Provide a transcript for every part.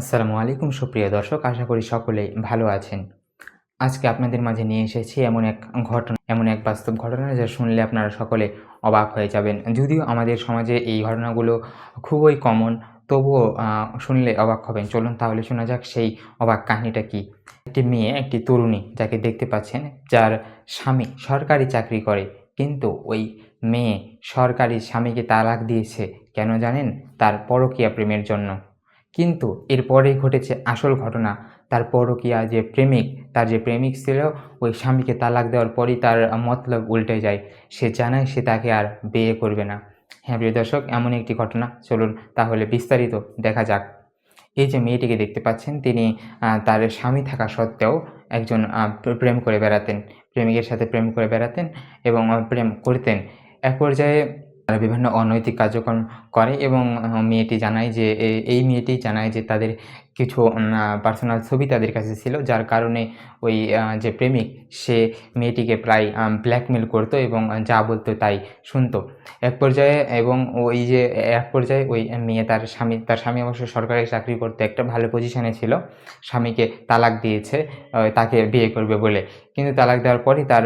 আসসালামু আলাইকুম, সুপ্রিয় দর্শক। আশা করি সকলেই ভালো আছেন। আজকে আপনাদের মাঝে নিয়ে এসেছি এমন এক ঘটনা, এমন এক বাস্তব ঘটনা যা শুনলে আপনারা সকলে অবাক হয়ে যাবেন। যদিও আমাদের সমাজে এই ঘটনাগুলো খুবই কমন তবুও শুনলে অবাক হবেন। চলুন তাহলে শোনা যাক সেই অবাক কাহিনীটা কি। একটি মেয়ে, একটি তরুণী যাকে দেখতে পাচ্ছেন, যার স্বামী সরকারি চাকরি করে, কিন্তু ওই মেয়ে সরকারি স্বামীকে তালাক দিয়েছে। কেন জানেন? তার পরকীয়া প্রেমের জন্য। কিন্তু এরপরেই ঘটেছে আসল ঘটনা। তার পরকীয়া যে প্রেমিক, তার যে প্রেমিক ছিল, ওই স্বামীকে তালাক দেওয়ার পরই তার মতলব উল্টে যায়। সে জানায় সে তাকে আর বিয়ে করবে না। হ্যাঁ প্রিয় দর্শক, এমন একটি ঘটনা। চলুন তাহলে বিস্তারিত দেখা যাক। এই যে মেয়েটিকে দেখতে পাচ্ছেন, তিনি তার স্বামী থাকা সত্ত্বেও একজন প্রেম করে বেড়াতেন। প্রেমিকের সাথে প্রেম করে বেড়াতেন এবং প্রেম করতেন। এক পর্যায়ে তারা বিভিন্ন অনৈতিক কার্যক্রম করে এবং মেয়েটি জানায় যে এই মেয়েটি জানায় যে তাদের কিছু পার্সোনাল ছবি তাদের কাছে ছিল, যার কারণে ওই যে প্রেমিক, সে মেয়েটিকে প্রায় ব্ল্যাকমেল করতো এবং যা বলতো তাই শুনতো। এক পর্যায়ে এবং ওই যে, এক পর্যায়ে ওই মেয়ে তার স্বামী তার স্বামী অবশ্য সরকারি চাকরি করতে একটা ভালো পজিশনে ছিল। স্বামীকে তালাক দিয়েছে তাকে বিয়ে করবে বলে। কিন্তু তালাক দেওয়ার পরই তার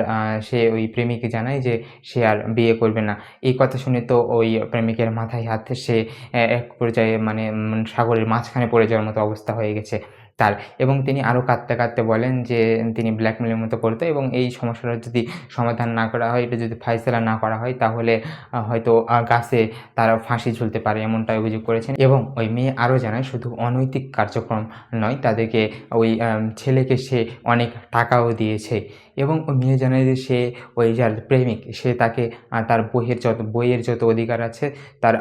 সে ওই প্রেমিককে জানায় যে সে আর বিয়ে করবে না। এই কথা শুনে তো ওই প্রেমিকের মাথায় হাত, সে এক পর্যায়ে মানে সাগরের মাঝখানে পড়ে যাওয়ার মতো অবস্থা। হয়ে গেছে। তার এবং তিনি আরও কাঁদতে কাঁদতে বলেন যে তিনি ব্ল্যাকমেলের মতো করতো এবং এই সমস্যাটার যদি সমাধান না করা হয়, এটা যদি ফাইসলা না করা হয়, তাহলে হয়তো গাছে তারা ফাঁসি ঝুলতে পারে এমনটা অভিযোগ করেছেন এবং ওই মেয়ে আরও জানায় শুধু অনৈতিক কার্যক্রম নয়, তাদেরকে ওই ছেলেকে সে অনেক টাকাও দিয়েছে এবং ওই মেয়ে জানায় যে সে ওই যার প্রেমিক, সে তাকে তার বইয়ের যত বইয়ের যত অধিকার আছে, তার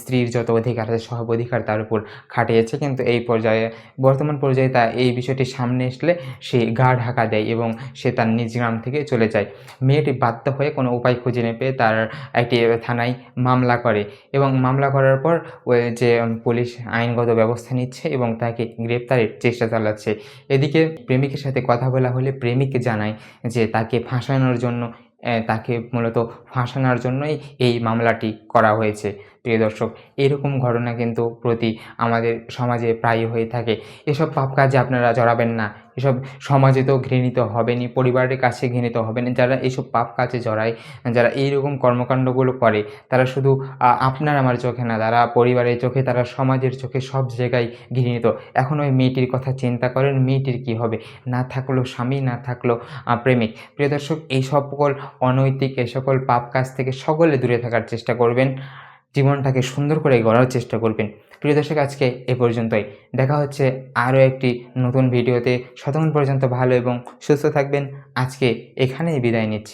স্ত্রীর যত অধিকার আছে, সব অধিকার তার উপর খাটিয়েছে। কিন্তু এই পর্যায়ে বর্তমান পর্যায়ে তা এই বিষয়টি সামনে আসলে সে গা ঢাকা দেয় এবং সে তার নিজ গ্রাম থেকে চলে যায়। মেয়েটি বাধ্য হয়ে কোনো উপায় খুঁজে না পেয়ে তার একটি থানায় মামলা করে এবং মামলা করার পর ওই যে পুলিশ আইনগত ব্যবস্থা নিচ্ছে এবং তাকে গ্রেপ্তারের চেষ্টা চালাচ্ছে। এদিকে প্রেমিকের সাথে কথা বলা হলে প্রেমিক জানায় যে তাকে ফাঁসানোর জন্য তাকে মূলত ফাঁসানোর জন্যই এই মামলাটি করা হয়েছে। প্রিয় দর্শক, এরকম ঘটনা কিন্তু প্রতি আমাদের সমাজে প্রায় হয়ে থাকে। এসব পাপ কাজে আপনারা জড়াবেন না। এসব সমাজে তো ঘৃণিত হবেনই, পরিবারের কাছে ঘৃণিত হবেন যারা এইসব পাপ কাজে জড়ায়, যারা এইরকম কর্মকাণ্ডগুলো করে, তারা শুধু আপনার আমার চোখে না, তারা পরিবারের চোখে, তারা সমাজের চোখে সব জায়গায় ঘৃণিত। এখন ওই মেয়েটির কথা চিন্তা করেন, মেয়েটির কি হবে? না থাকল স্বামী, না থাকল প্রেমিক। প্রিয় দর্শক, এই সকল অনৈতিক, এই সকল পাপ কাজ থেকে সকলে দূরে থাকার চেষ্টা করবেন। জীবনটাকে সুন্দর করে গড়ার চেষ্টা করবেন। প্রিয় দর্শক, আজকে এ পর্যন্তই। দেখা হচ্ছে আরও একটি নতুন ভিডিওতে। শতক্ষণ পর্যন্ত ভালো এবং সুস্থ থাকবেন। আজকে এখানেই বিদায় নিচ্ছি।